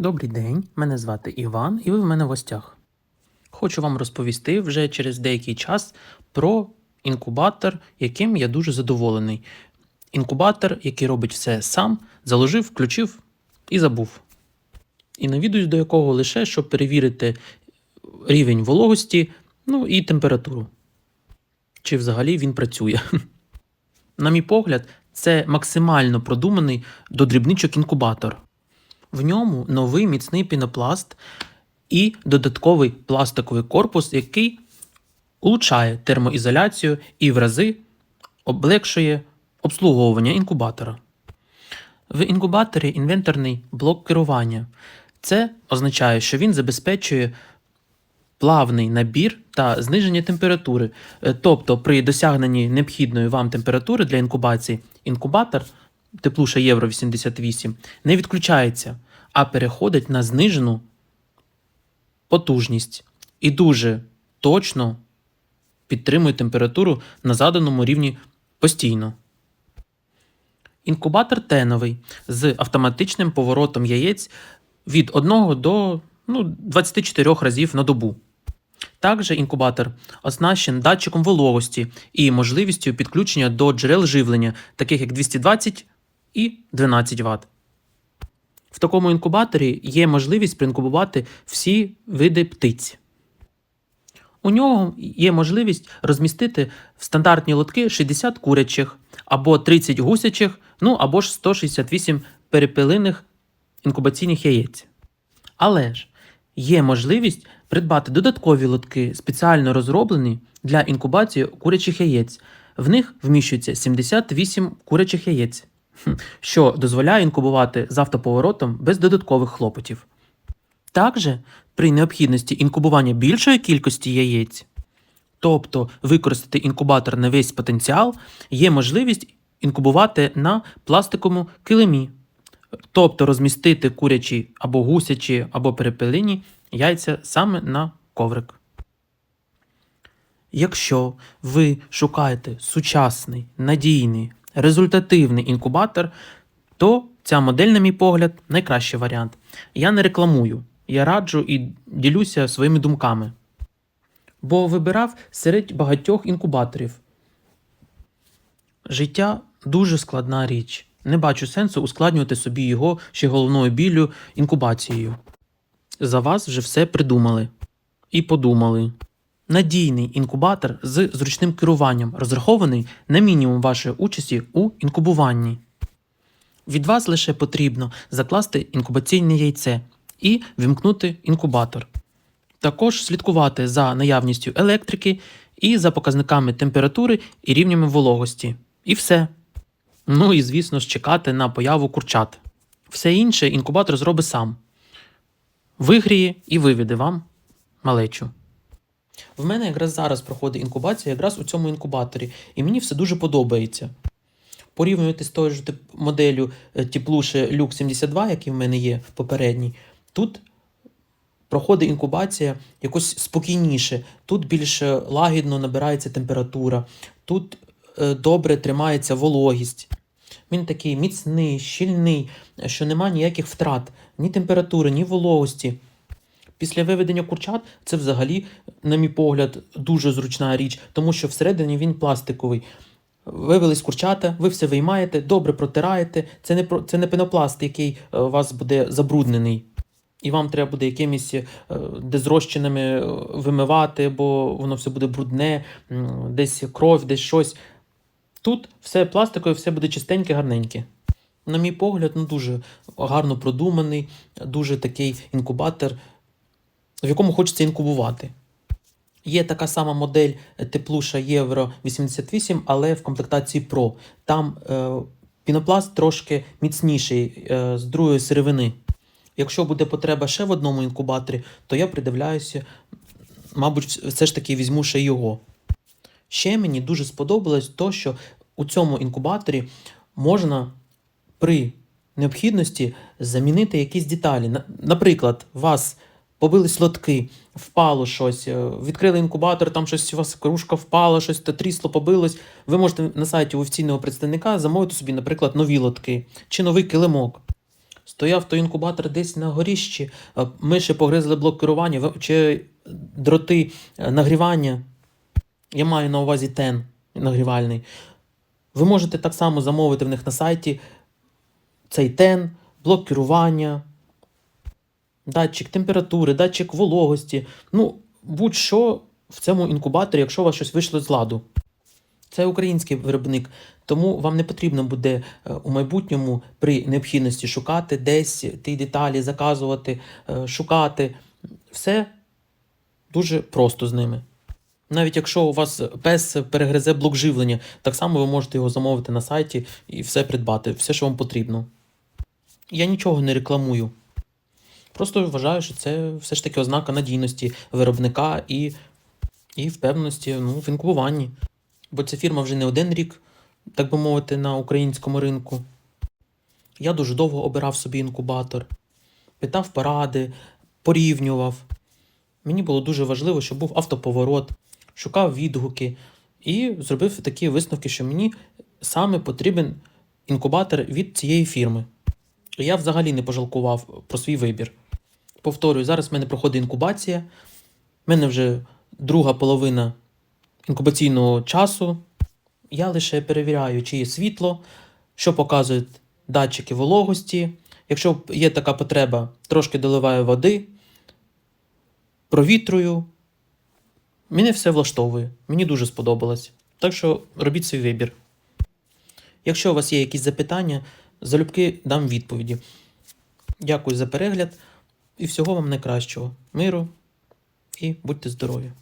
Добрий день, мене звати Іван, і ви в мене в гостях. Хочу вам розповісти вже через деякий час про інкубатор, яким я дуже задоволений. Інкубатор, який робить все сам, заложив, включив і забув. І навідуюсь до якого лише, щоб перевірити рівень вологості, ну і температуру. Чи взагалі він працює. На мій погляд, це максимально продуманий до дрібничок інкубатор. В ньому новий міцний пінопласт і додатковий пластиковий корпус, який улучшає термоізоляцію і в рази облегшує обслуговування інкубатора. В інкубаторі інвенторний блок керування. Це означає, що він забезпечує плавний набір та зниження температури. Е, Тобто, при досягненні необхідної вам температури для інкубації, інкубатор теплуша Євро 88 не відключається, а переходить на знижену потужність і дуже точно підтримує температуру на заданому рівні постійно. Інкубатор теновий з автоматичним поворотом яєць від 1 до ну, 24 разів на добу. Також інкубатор оснащен датчиком вологості і можливістю підключення до джерел живлення, таких як 220 і 12 Вт. В такому інкубаторі є можливість проінкубувати всі види птиць. У нього є можливість розмістити в стандартні лотки 60 курячих або 30 гусячих, ну або ж 168 перепелиних інкубаційних яєць. Але ж є можливість придбати додаткові лотки, спеціально розроблені для інкубації курячих яєць. В них вміщується 78 курячих яєць, що дозволяє інкубувати з автоповоротом без додаткових хлопотів. Також при необхідності інкубування більшої кількості яєць, тобто використати інкубатор на весь потенціал, є можливість інкубувати на пластиковому килимі, тобто розмістити курячі або гусячі, або перепелині яйця саме на коврик. Якщо ви шукаєте сучасний, надійний, результативний інкубатор, то ця модель, на мій погляд, найкращий варіант. Я не рекламую, я раджу і ділюся своїми думками. Бо вибирав серед багатьох інкубаторів. Життя дуже складна річ. Не бачу сенсу ускладнювати собі його ще головною біллю інкубацією. За вас вже все придумали і подумали. Надійний інкубатор з зручним керуванням, розрахований на мінімум вашої участі у інкубуванні. Від вас лише потрібно закласти інкубаційне яйце і вімкнути інкубатор. Також слідкувати за наявністю електрики і за показниками температури і рівнями вологості. І все. Ну і, звісно ж, чекати на появу курчат. Все інше інкубатор зробить сам. Вигріє і виведе вам малечу. В мене якраз зараз проходить інкубація якраз у цьому інкубаторі, і мені все дуже подобається. Порівнювати з тою ж моделлю е, Теплуше Люк 72, який в мене є попередній, тут проходить інкубація якось спокійніше, тут більш е, лагідно набирається температура, тут е, добре тримається вологість. Він такий міцний, щільний, що нема ніяких втрат, ні температури, ні вологості. Після виведення курчат це взагалі, на мій погляд, дуже зручна річ, тому що всередині він пластиковий. Вивелись курчата, ви все виймаєте, добре протираєте. Це не, це не пенопласт, який е, у вас буде забруднений. І вам треба буде якимись е, дезрозчинами е, вимивати, бо воно все буде брудне, десь кров, десь щось. Тут все пластикове, все буде чистеньке, гарненьке. На мій погляд, ну дуже гарно продуманий, дуже такий інкубатор, в якому хочеться інкубувати. Є така сама модель теплуша Євро 88, але в комплектації Pro. Там е, пінопласт трошки міцніший е, з другої сировини. Якщо буде потреба ще в одному інкубаторі, то я придивляюся, мабуть, все ж таки візьму ще його. Ще мені дуже сподобалось то, що у цьому інкубаторі можна при необхідності замінити якісь деталі. На- Наприклад, у вас побились лотки, впало щось, е, відкрили інкубатор, там щось у вас кружка впала, щось та трісло побилось. Ви можете на сайті офіційного представника замовити собі, наприклад, нові лотки чи новий килимок. Стояв той інкубатор десь на горіщі, е, миші погризли блок керування чи дроти е, нагрівання. Я маю на увазі тен нагрівальний. Ви можете так само замовити в них на сайті цей тен, блок керування, датчик температури, датчик вологості. Ну, будь-що в цьому інкубаторі, якщо у вас щось вийшло з ладу. Це український виробник, тому вам не потрібно буде е, у майбутньому при необхідності шукати десь ті деталі, заказувати, е, шукати. Все дуже просто з ними. Навіть якщо у вас пес перегризе блок живлення, так само ви можете його замовити на сайті і все придбати, все, що вам потрібно. Я нічого не рекламую. Просто вважаю, що це все ж таки ознака надійності виробника і, і впевненості ну, в інкубуванні. Бо ця фірма вже не один рік, так би мовити, на українському ринку. Я дуже довго обирав собі інкубатор, питав поради, порівнював. Мені було дуже важливо, щоб був автоповорот, шукав відгуки і зробив такі висновки, що мені саме потрібен інкубатор від цієї фірми. І Я взагалі не пожалкував про свій вибір. Повторюю, зараз в мене проходить інкубація. В мене вже друга половина інкубаційного часу. Я лише перевіряю, чи є світло, що показують датчики вологості. Якщо є така потреба, трошки доливаю води, провітрую. Мене все влаштовує. Мені дуже сподобалось. Так що робіть свій вибір. Якщо у вас є якісь запитання, залюбки дам відповіді. Дякую за перегляд і всього вам найкращого. Миру і будьте здорові!